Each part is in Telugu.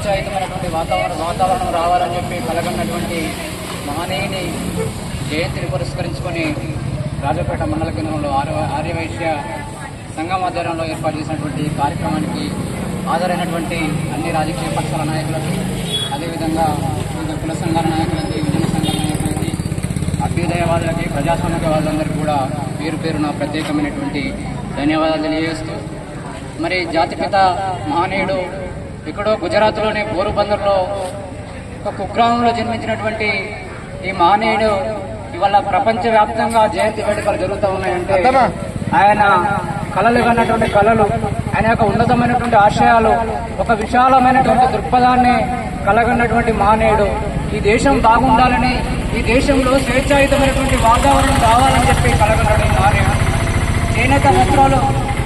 ఉత్సాహితమైనటువంటి వాతావరణం వాతావరణం రావాలని చెప్పి కలగన్నటువంటి మహనీయుని జయంతిని పురస్కరించుకొని రాజపేట మండల కేంద్రంలో ఆర్య ఆర్యవైశ్య సంఘం ఆధ్వర్యంలో ఏర్పాటు చేసినటువంటి కార్యక్రమానికి హాజరైనటువంటి అన్ని రాజకీయ పక్షాల నాయకులకి అదేవిధంగా వివిధ కుల సంఘాల నాయకులకి విజయ సంఘాల నాయకులకి అభ్యుదయవాదులకి ప్రజాస్వామికవాదులందరికీ కూడా పేరు పేరున ప్రత్యేకమైనటువంటి ధన్యవాదాలు తెలియజేస్తూ మరి జాతిపిత మహనీయుడు ఎక్కడో గుజరాత్లోని పోరుబందర్లో ఒక కుగ్రామంలో జన్మించినటువంటి ఈ మహనీయుడు ఇవాళ ప్రపంచవ్యాప్తంగా జయంతి వేడుకలు జరుగుతూ ఉన్నాయంటే ఆయన కళలు కన్నటువంటి కళలు ఆయన యొక్క ఉన్నతమైనటువంటి ఆశయాలు ఒక విశాలమైనటువంటి దృక్పథాన్ని కలగన్నటువంటి మహనీయుడు ఈ దేశం బాగుండాలని ఈ దేశంలో స్వేచ్ఛాయుతమైనటువంటి వాతావరణం రావాలని చెప్పి కలగన్నటువంటి మహనీయుడు చేనేత వస్త్రాలు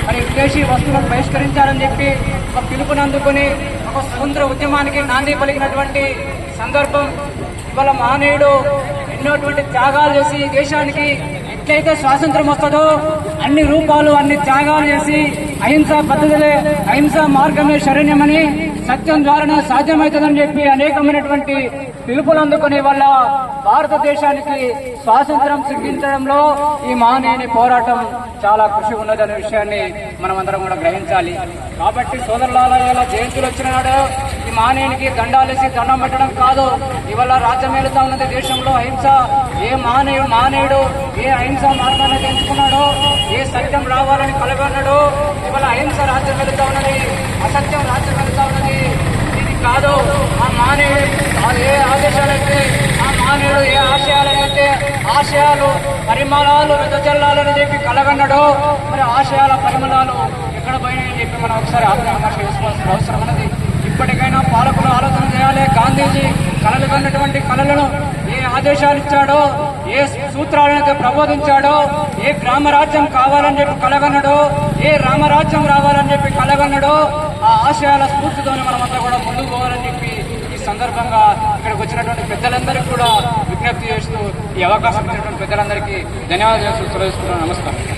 మరి విదేశీ వస్తువులను బహిష్కరించాలని చెప్పి ఒక పిలుపుని అందుకుని ఒక స్వతంత్ర ఉద్యమానికి నాంది పలికినటువంటి సందర్భం ఇవాళ మహనీయుడు ఎన్నోటువంటి త్యాగాలు చేసి దేశానికి ఎట్లయితే స్వాతంత్రం వస్తుందో అన్ని రూపాలు అన్ని త్యాగాలు చేసి అహింసా పద్ధతులే అహింసా మార్గమే శరణ్యమని సత్యం ద్వారానే సాధ్యమవుతుందని చెప్పి అనేకమైనటువంటి పిలుపులు అందుకుని వల్ల భారతదేశానికి స్వాతంత్రం సిద్ధించడంలో ఈ మహనీయుని పోరాటం చాలా కృషి ఉన్నదనే విషయాన్ని మనమందరం కూడా గ్రహించాలి. కాబట్టి సోదరులాల జయంతులు వచ్చినాడు మానేయునికి దండాలేసి దండం పెట్టడం కాదు. ఇవాళ రాజ్యం వెళుతా ఉన్నది దేశంలో అహింస. ఏ మానేయుడు మానేయుడు ఏ అహింస మార్గాన్ని ఎంచుకున్నాడో ఏ సత్యం రావాలని కలగన్నాడో ఇవాళ అహింస రాజ్యం వెళుతా ఉన్నది అసత్యం రాజ్యం వెళుతా ఉన్నది. ఇది కాదు. ఆ మానేయుడు ఏ ఆదేశాలైతే ఆ మానేయుడు ఏ ఆశయాలైతే ఆశయాలు పరిమళాలు వెదజల్లాలని చెప్పి కలగన్నాడో మరి ఆశయాల పరిమళాలు ఎక్కడ పోయినాయని చెప్పి మనం ఒకసారి ఆత్మవిమర్శ చేసుకోవాల్సిన అవసరం ఉన్నది. ఆలోచన గాంధీజీ కళలు కన్నటువంటి కళలను ఏ ఆదేశాలు ఇచ్చాడో ఏ సూత్రాలను అయితే ప్రబోధించాడో? ఏ గ్రామరాజ్యం కావాలని చెప్పి కలగన్నాడో? ఏ రామరాజ్యం రావాలని చెప్పి కలగన్నాడో? ఆ ఆశయాల స్ఫూర్తితోనే మనమంతా కూడా ముందుకు పోవాలని చెప్పి ఈ సందర్భంగా ఇక్కడికి వచ్చినటువంటి పెద్దలందరికీ కూడా విజ్ఞప్తి చేస్తూ ఈ అవకాశం ఇచ్చినటువంటి పెద్దలందరికీ ధన్యవాదాలు నమస్కారం.